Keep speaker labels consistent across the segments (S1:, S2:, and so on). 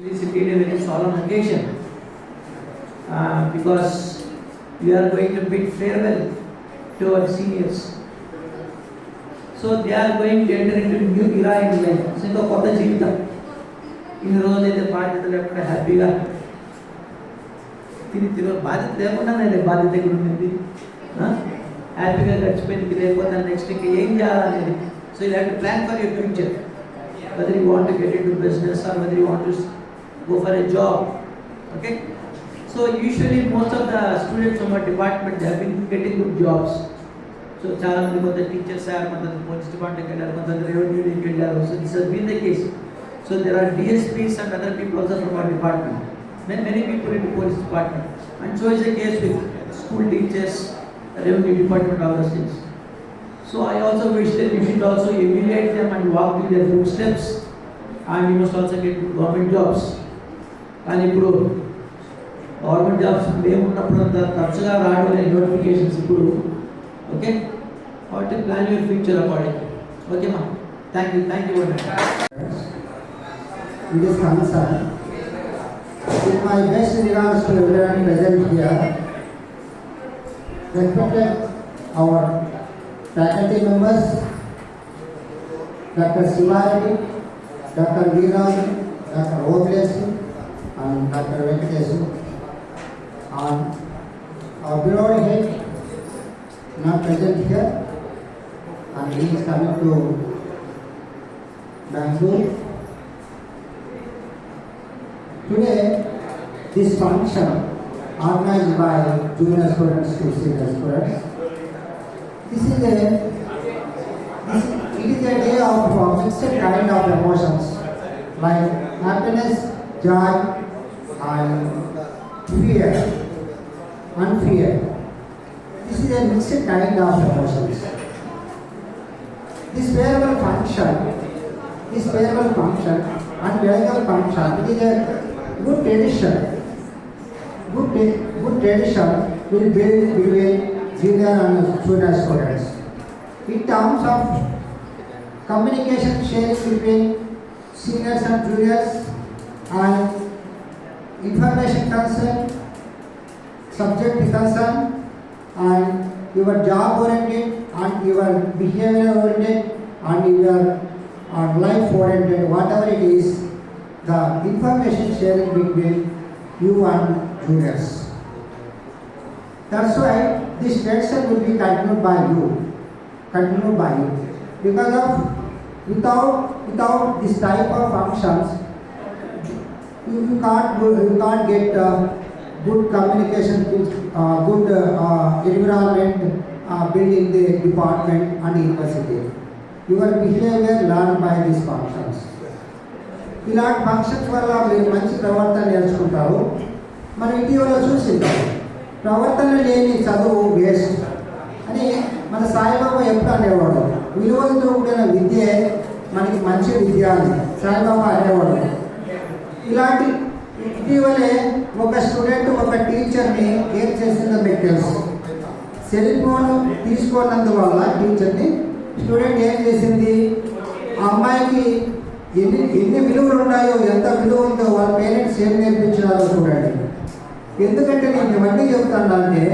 S1: This is indeed a very solemn occasion uh, because we are going to bid farewell to our seniors. So they are going to enter into new era in life. So ఇంకా కొత్త జీవితం ఇన్ని రోజులైతే బాధ్యతలు ఎక్కడ హ్యాపీగా తిని తిన బాధ్యత లేకుండా నేను బాధ్యత ఇక్కడ ఉంది హ్యాపీగా గడిచిపోయింది లేకపోతే నెక్స్ట్ ఇంకా ఏం చేయాలనేది so you have to plan for your future whether you want to get into business or whether you want to s- go for a job. Okay? So usually most of the students from our department they have been getting good jobs. So చాలా మంది కొంత teachers sir కొంతమంది police డిపార్ట్మెంట్కి వెళ్ళారు కొంతమంది revenue డీకి వెళ్ళారు so this has been the case so there are DSPs and other people also from our department many many people in police department and so is the case with school teachers revenue department all those things So I also wish that you should also emulate them and walk in their footsteps and you must also get good government jobs. కానీ ఇప్పుడు government jobs మేము ఉన్నప్పుడు అంత తరచుగా రావడం లేదు notifications ఇప్పుడు okay కాబట్టి plan your future according okay మా thank you thank you very much
S2: It is concerned. With my best regards to everyone present here, respected our faculty members, Dr. Sivaji, Dr. Veeraj, Dr. Oblesu, and Dr. Venkatesu, and our bureau head not present here, and he is coming to Bangalore. Today, this function organized by junior students to senior students. This is a this, it is a day of mixed kind of emotions like happiness, joy, and fear, and fear. This is a mixed kind of emotions. This farewell function, this farewell function and medical function, is a good tradition. Good, good tradition will build between junior and junior students. In terms of communication sharing between seniors and juniors and information concern, subject concern and your job oriented and your behavior oriented and your uh, life oriented, whatever it is, the information sharing between you and juniors. That's why this tradition will be continued by you, continued by you. Because of without without this type of functions, you, you can't go, you can't get uh, good communication, good, uh, good uh, uh, environment uh, built in the department and university. Your behavior learned by these functions. ఇలాంటి functions వల్ల మీరు మంచి ప్రవర్తన నేర్చుకుంటారు మనం ఇటీవల చూసింటాం ప్రవర్తన లేని చదువు వేస్ట్ అని మన సాయిబాబా ఎప్పుడు అనేవాడు విలువలతో కూడిన విద్యే మనకి మంచి విద్య అని సాయిబాబా అనేవాడు ఇలాంటి ఇటీవలే ఒక స్టూడెంట్ ఒక టీచర్ని ఏం చేసిందో మీకు తెలుసు. సెల్ ఫోన్ తీసుకున్నందువల్ల టీచర్ని స్టూడెంట్ ఏం చేసింది? ఆ అమ్మాయికి ఎన్ని ఎన్ని విలువలు ఉన్నాయో ఎంత విలువ ఉందో వాళ్ళ పేరెంట్స్ ఏం నేర్పించారో చూడండి. ఎందుకంటే నేను ఇవన్నీ చెప్తానంటే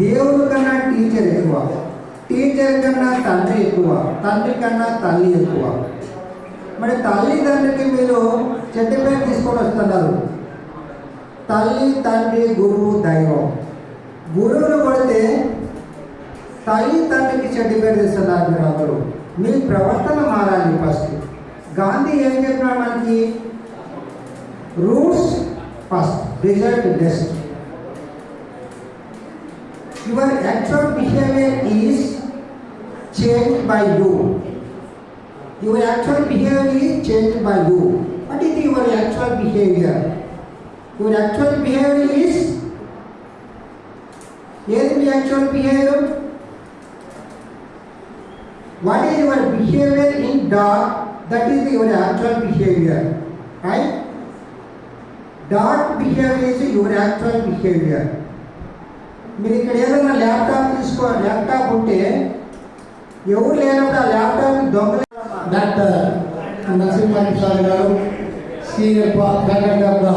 S2: దేవుడు కన్నా టీచర్ ఎక్కువ. టీచర్ కన్నా తండ్రి ఎక్కువ. తండ్రి కన్నా తల్లి ఎక్కువ. మరి తల్లిదండ్రికి మీరు చెట్టు పేరు తీసుకొని వస్తున్నారు. తల్లి తండ్రి గురువు దైవం. గురువును కొడితే తల్లి తండ్రికి చెడ్డ పేరు తెస్తున్నారు మీరు అందరూ. మీ ప్రవర్తన మారాలి ఫస్ట్ గాంధీ ఏం చెప్పినాడు మనకి? Roots first result next your actual behavior is change by you your actual behavior is change by you What is your actual behavior? Your actual behavior is? ఏది మీ actual behavior what is your behavior in that that is your actual behavior right that behavior is your actual behavior మీరు ఇక్కడ ఏదైనా laptop తీసుకో laptop ఉంటే ఎవరు లేనప్పుడు ఆ laptop దొంగ
S3: doctor Narasimha Reddy sir garu senior faculty of the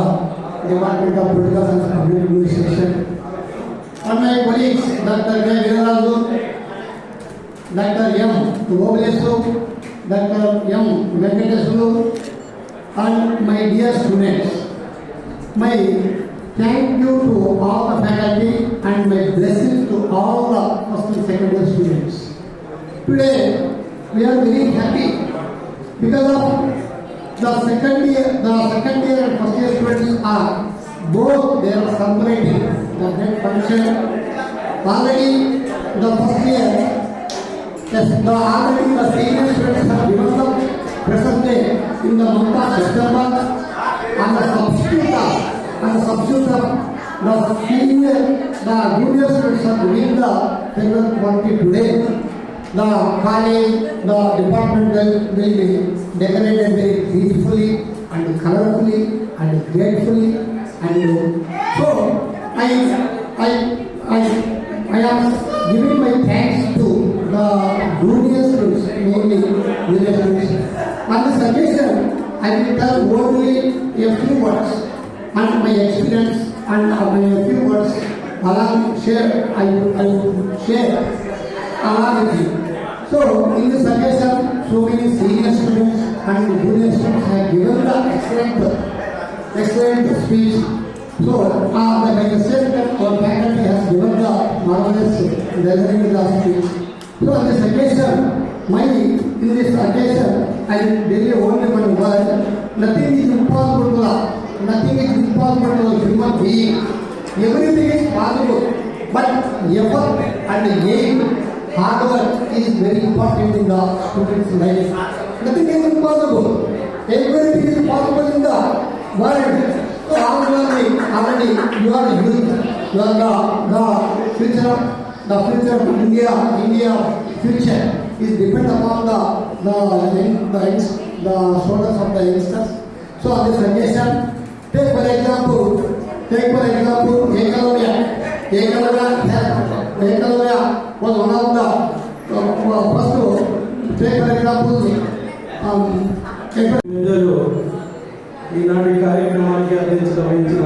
S3: department of political science public administration. And my colleagues doctor K. Veeraraju doctor M. Obulesu doctor M. Venkateswaru and my dear students. My thank you to all the faculty and my blessing to all the first and second year students. Today we are very happy because of the second year, the second year and first year students are both they are celebrating the great function. Already the first year, yes, the already the senior students have given the present day in the month of September and the substitute of, and the substitute of the senior, the junior students are doing the farewell party today. The college, the department will, will be decorated very beautifully and colorfully and gratefully and so I, I, I, I am giving my thanks to the junior students, mainly junior students. On this occasion, I will tell only a few words and my experience and my few words along share, I, I share along with you. So, in this occasion, so many senior students and junior students have given the excellent, excellent speech. So, uh, the legislature or faculty has given the marvelous delivering the speech. So, on this occasion, my, in this occasion, I will tell you only one word, nothing is impossible to Allah. Nothing is impossible to a human being. Everything is possible, but effort and aim hard work is very important in the students life nothing is impossible everything is possible in the world రాములని already you are youth you are the the future the future of India India future is depend upon the the the the shoulders of the youngsters so అది suggestion take for example take for example Ekalavya Ekalavya example, take for example, Ekalavya. Ekalavya, Ekalavya was
S4: ప్రజలు ఈనాటి కార్యక్రమానికి అధ్యక్షత వహించిన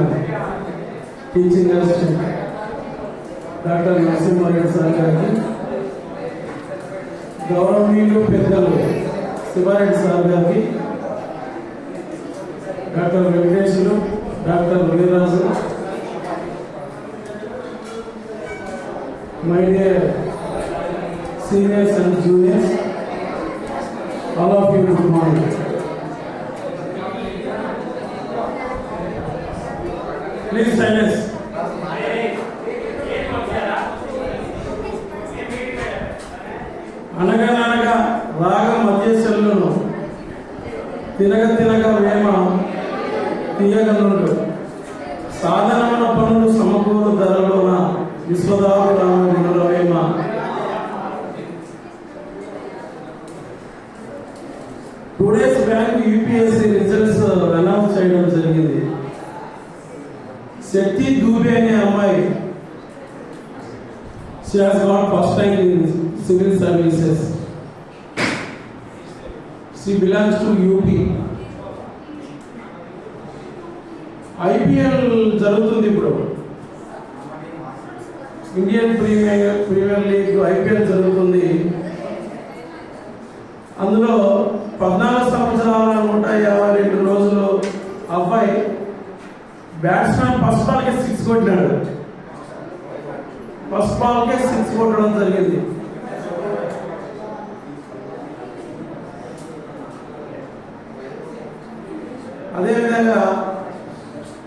S4: teaching assistant doctor Narasimha Reddy sir గారికి గౌరవనీయులు పెద్దలు Sivareddy sir గారికి doctor Venkateswaru doctor Veeraraju my dear seniors and juniors, all of you good morning. Please silence. అనగననగా రాగ మధ్యశల్లును తినగ తినగ వేమ తీయగలను సాధనమున పనులు సమకూరు ధరలోన విశ్వదాపురామ వినుల Vema two days back UPSC results announce చేయడం జరిగింది శక్తి దూబే అనే అమ్మాయి She has got first rank in civil services. She belongs to UP. IPL జరుగుతుంది ఇప్పుడు Indian premier premier league IPL జరుగుతుంది అందులో పద్నాలుగు సంవత్సరాల నూట యాభై రెండు రోజులు అబ్బాయి బ్యాట్స్మెన్ ఫస్ట్ బాల్కి సిక్స్ కొట్టినాడు ఫస్ట్ బాల్కే సిక్స్ కొట్టడం జరిగింది. అదేవిధంగా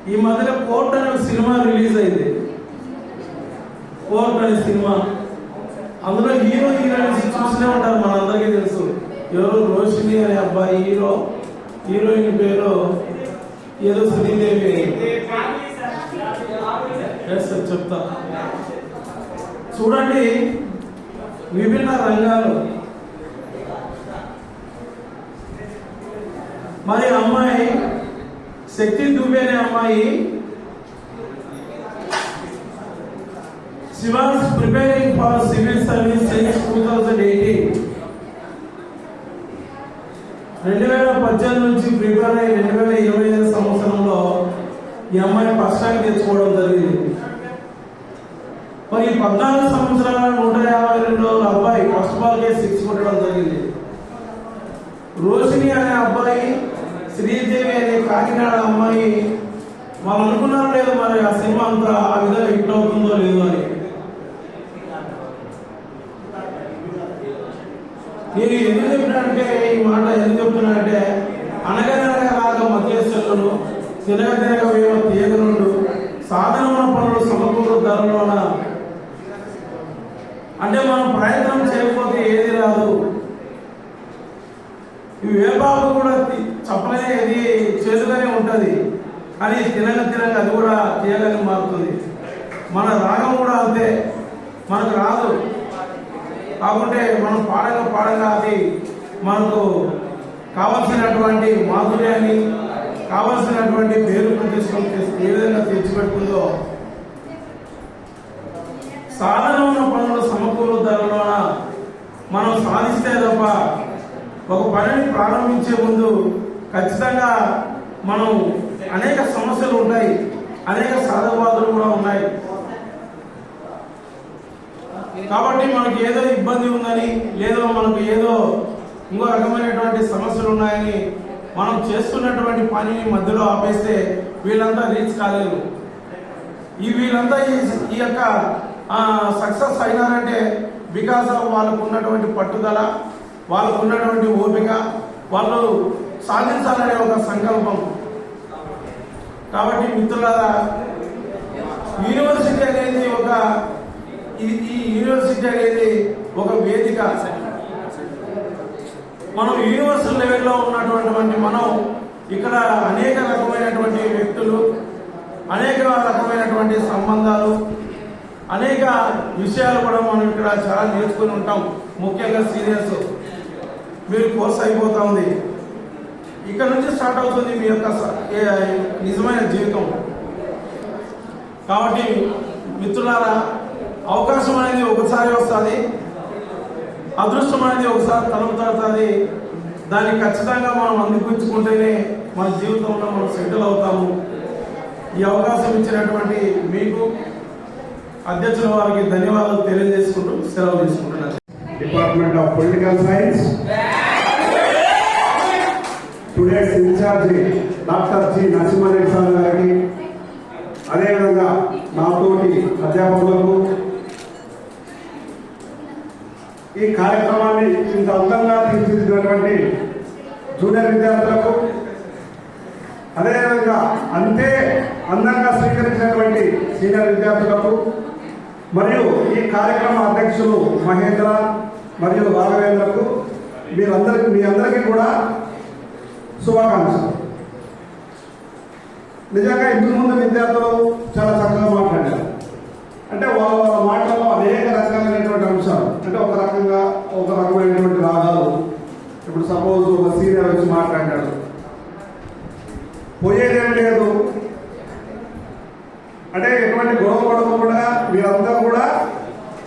S4: ఈ మధ్యలో కోర్ట్ అనే సినిమా రిలీజ్ అయింది. కోర్ట్ అనే సినిమా. అందులో హీరో హీరోయిన్స్ చూస్తూనే ఉంటారు మనందరికీ తెలుసు. ఎవరు రోషిని అనే అబ్బాయి హీరో హీరోయిన్ పేరు ఏదో శ్రీదేవి. చెప్తా. చూడండి విభిన్న రంగాలు మరి అమ్మాయి శక్తి దుబే అనే అమ్మాయి She was preparing for civil service since 2018. రెండు వేల పద్దెనిమిది నుంచి ప్రిపేర్ అయ్యి రెండు వేల ఇరవై ఐదు సంవత్సరంలో ఈ అమ్మాయి ఫస్ట్ ర్యాంక్ తెచ్చుకోవడం జరిగింది మరి పద్నాలుగు సంవత్సరాల నూట యాభై రెండు అబ్బాయి ఫస్ట్ బాల్కే సిక్స్ కొట్టడం జరిగింది. రోషిని అనే అబ్బాయి శ్రీదేవి అనే కాకినాడ అమ్మాయి వాళ్ళు అనుకున్నారో లేదు మరి ఆ సినిమా అంతా ఆ విధంగా హిట్ అవుతుందో లేదో అని. నేను ఎందుకు చెప్పినానంటే ఈ మాట ఎందుకు చెప్తున్నానంటే అనగనగా రాగ మధ్యస్థులను తినగ తినగ వేవ తీయగనుండు సాధనముల పనులు సమకూరు ధరలోన అంటే మనం ప్రయత్నం చేయకపోతే ఏది రాదు. ఈ వేపాకు కూడా తి- చెప్పలే ఇది ఉంటుంది. కానీ తినక తినక అది కూడా తీయగానే మారుతుంది. మన రాగం కూడా అంతే. మనకు రాదు. కాకుంటే మనం పాడగా పాడగా అది మనకు కావలసినటువంటి మాధుర్యాన్ని కావలసినటువంటి పేరు ప్రతిష్టం ఏ విధంగా తెచ్చిపెడుతుందో సాధనమైన మనం సాధిస్తే తప్ప ఒక పనిని ప్రారంభించే ముందు ఖచ్చితంగా మనం అనేక సమస్యలు ఉంటాయి అనేక సాధకబాధలు కూడా ఉన్నాయి. కాబట్టి మనకి ఏదో ఇబ్బంది ఉందని లేదో మనకు ఏదో ఇంకో రకమైనటువంటి సమస్యలు ఉన్నాయని మనం చేస్తున్నటువంటి పనిని మధ్యలో ఆపేస్తే వీళ్ళంతా రీచ్ కాలేరు. ఈ వీళ్ళంతా ఈ యొక్క సక్సెస్ అయినారంటే బికాస్ ఆఫ్ వాళ్ళకు ఉన్నటువంటి పట్టుదల వాళ్ళకు ఉన్నటువంటి ఓపిక వాళ్ళు సాధించాలనే ఒక సంకల్పం. కాబట్టి మిత్రులారా యూనివర్సిటీ అనేది ఒక ఇది ఈ యూనివర్సిటీ అనేది ఒక వేదిక. మనం యూనివర్సల్ లెవెల్లో ఉన్నటువంటి మనం ఇక్కడ అనేక రకమైనటువంటి వ్యక్తులు అనేక రకమైనటువంటి సంబంధాలు అనేక విషయాలు కూడా మనం ఇక్కడ చాలా నేర్చుకుని ఉంటాం. ముఖ్యంగా సీనియర్స్. మీరు కోర్స్ అయిపోతా ఉంది. ఇక్కడ నుంచి స్టార్ట్ అవుతుంది మీ యొక్క స- నిజమైన జీవితం. కాబట్టి మిత్రులారా అవకాశం అనేది ఒకసారి వస్తుంది. అదృష్టం అనేది ఒకసారి తలుపు తడుతుంది దాన్ని ఖచ్చితంగా మనం అందిపుచ్చుకుంటేనే మన జీవితంలో మనం సెటిల్ అవుతాము. ఈ అవకాశం ఇచ్చినటువంటి మీకు అధ్యక్షుల వారికి ధన్యవాదాలు తెలియజేసుకుంటూ సెలవు తీసుకుంటున్నాను.
S5: Department of political science today's incharge doctor G Narasimha Reddy sir గారికి అదేవిధంగా నాతోటి అధ్యాపకులకు ఈ కార్యక్రమాన్ని ఇంత అందంగా తీర్చిదిద్దినటువంటి జూనియర్ విద్యార్థులకు అదేవిధంగా అంతే అందంగా స్వీకరించినటువంటి సీనియర్ విద్యార్థులకు మరియు ఈ కార్యక్రమ అధ్యక్షులు మహేంద్ర మరియు రాఘవేంద్రకు మీరందరికి మీ అందరికీ కూడా శుభాకాంక్షలు. నిజంగా ఇంతకుముందు విద్యార్థులు చాలా చక్కగా మాట్లాడారు. అంటే వాళ్ళ వాళ్ళ అనేక రకాలైనటువంటి అంశాలు అంటే ఒక రకంగా ఒక రకమైనటువంటి రాగాలు ఇప్పుడు సపోజ్ ఒక సీనియర్ వచ్చి మాట్లాడాడు పోయేదేం లేదు అంటే ఎటువంటి గొడవ పడకుండా మీరంతా కూడా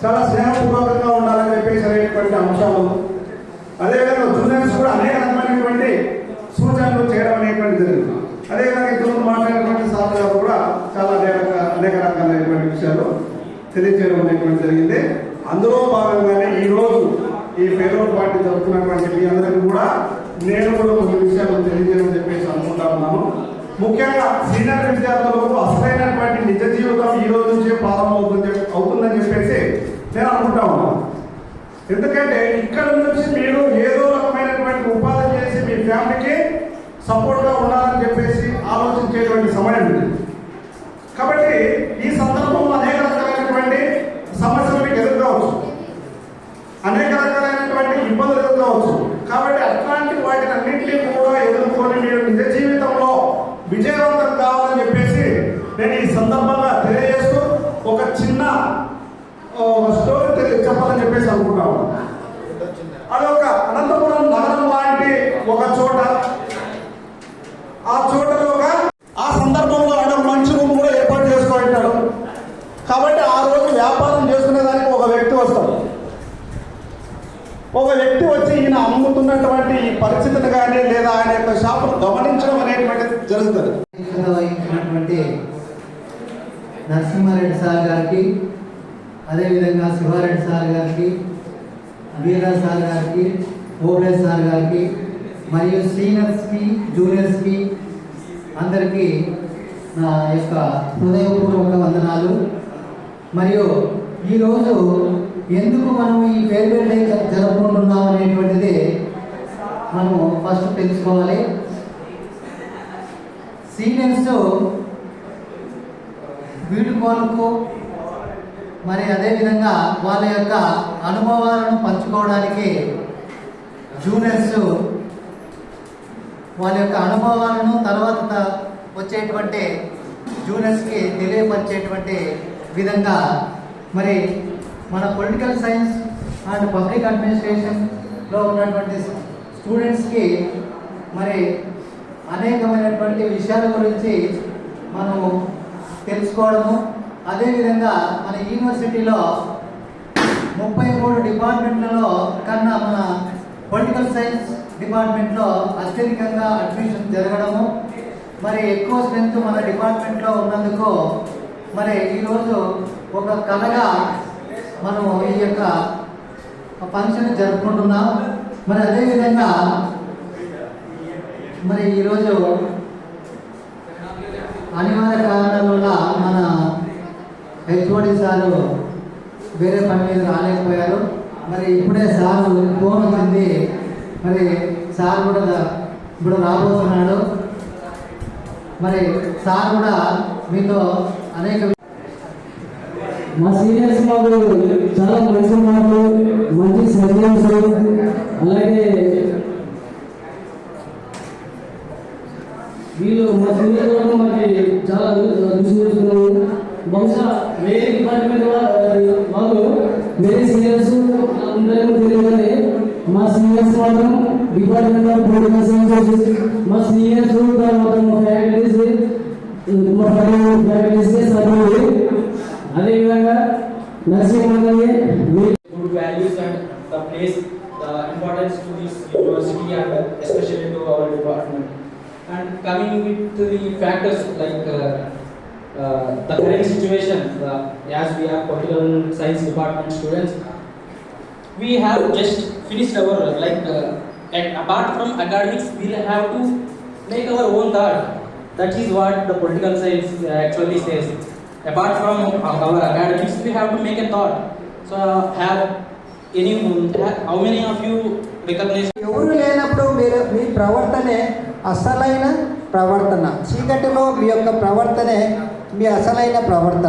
S5: చాలా స్నేహపూర్వకంగా ఉండాలని చెప్పేసి అనేటువంటి అదేవిధంగా జూనియర్స్ కూడా అనేక రకమైనటువంటి సూచనలు చేయడం అనేటువంటి జరిగింది. అదేవిధంగా ఇంతకుముందు మాట్లాడినటువంటి సార్ గారు కూడా చాలా అనేక అనేక రకాలైనటువంటి విషయాలు తెలియజేయడం అనేటువంటి జరిగింది. అందులో భాగంగానే ఈ ఈ ఫేర్వెల్ పార్టీ జరుగుతున్నటువంటి మీ అందరికీ కూడా నేను కూడా కొన్ని విషయాలు తెలియజేయడం చెప్పేసి అనుకుంటా ఉన్నాను. ముఖ్యంగా సీనియర్ విద్యార్థులకు అసలైనటువంటి నిజ జీవితం ఈ రోజు నుంచే ప్రారంభమవుతుంది అవుతుందని చెప్పేసి నేను అనుకుంటా ఉన్నాను. ఎందుకంటే ఇక్కడ నుంచి మీరు ఏదో రకమైనటువంటి ఉపాధి చేసి మీ ఫ్యామిలీకి సపోర్ట్గా ఉండాలని చెప్పేసి ఆలోచించేటువంటి సమయం
S6: por causa. గారికి వీరా సార్ గారికి ఓబ్లే సార్ గారికి మరియు సీనియర్స్కి జూనియర్స్కి అందరికీ నా యొక్క హృదయపూర్వక వందనాలు. మరియు ఈరోజు ఎందుకు మనం ఈ ఫేర్వెల్ డే జరుపుకుంటున్నాం అనేటువంటిది మనం ఫస్ట్ తెలుసుకోవాలి. సీనియర్స్ వీడుకోలకు మరి అదేవిధంగా వాళ్ళ యొక్క అనుభవాలను పంచుకోవడానికి జూనియర్స్ వాళ్ళ యొక్క అనుభవాలను తర్వాత వచ్చేటువంటి జూనియర్స్కి తెలియపరిచేటువంటి విధంగా మరి మన పొలిటికల్ సైన్స్ అండ్ పబ్లిక్ అడ్మినిస్ట్రేషన్లో ఉన్నటువంటి స్టూడెంట్స్కి మరి అనేకమైనటువంటి విషయాల గురించి మనము తెలుసుకోవడము అదేవిధంగా మన యూనివర్సిటీలో ముప్పై మూడు డిపార్ట్మెంట్లలో కన్నా మన పొలిటికల్ సైన్స్ డిపార్ట్మెంట్లో అత్యధికంగా అడ్మిషన్ జరగడము. మరి ఎక్కువ స్ట్రెంత్ మన డిపార్ట్మెంట్లో ఉన్నందుకు మరి ఈరోజు ఒక కళగా మనం ఈ యొక్క ఫంక్షన్ జరుపుకుంటున్నాం. మరి అదేవిధంగా మరి ఈరోజు అనివార్య కారణాల వల్ల మన హెచ్ఓడి సారు వేరే పని మీద రాలేకపోయారు. మరి ఇప్పుడే సార్ ఫోన్ వచ్చింది. మరి సార్ కూడా ఇప్పుడు రాబోతున్నాడు. మరి సార్ కూడా మీతో అనేక
S7: మా సీనియర్స్ మాకు చాలా మంచి మాటలు మంచి సజెషన్స్ అలాగే వీళ్ళు మా సీనియర్ కూడా మాకు చాలా రుచి చేస్తున్నారు. బహుశా వేరే డిపార్ట్మెంట్ వాళ్ళు వాళ్ళు వేరే సీనియర్స్ అందరేమో తెలియదు కానీ మా సీనియర్స్ మాత్రం డిపార్ట్మెంట్ ఆఫ్ పొలిటికల్ సైన్సెస్ మా సీనియర్స్ తర్వాత మా ఫ్యాకల్టీస్ మా ఫ్యాకల్టీస్ సభ్యులు అదేవిధంగా నరసింహంగానే
S8: good values and the place, the importance to this university and especially to our department. And coming with the factors like uh, uh, the current situation, uh, as we are political science department students, we have just finished our like uh, and apart from academics, we will have to make our own thought. That is what the political science uh, actually says. Apart from our academics, we have to make a thought. So, have any, how many of you recognize
S2: ఎవరు లేనప్పుడు మీరు మీ ప్రవర్తనే అసలైన ప్రవర్తన చీకటిలో మీ యొక్క ప్రవర్తనే మీ అసలైన ప్రవర్తన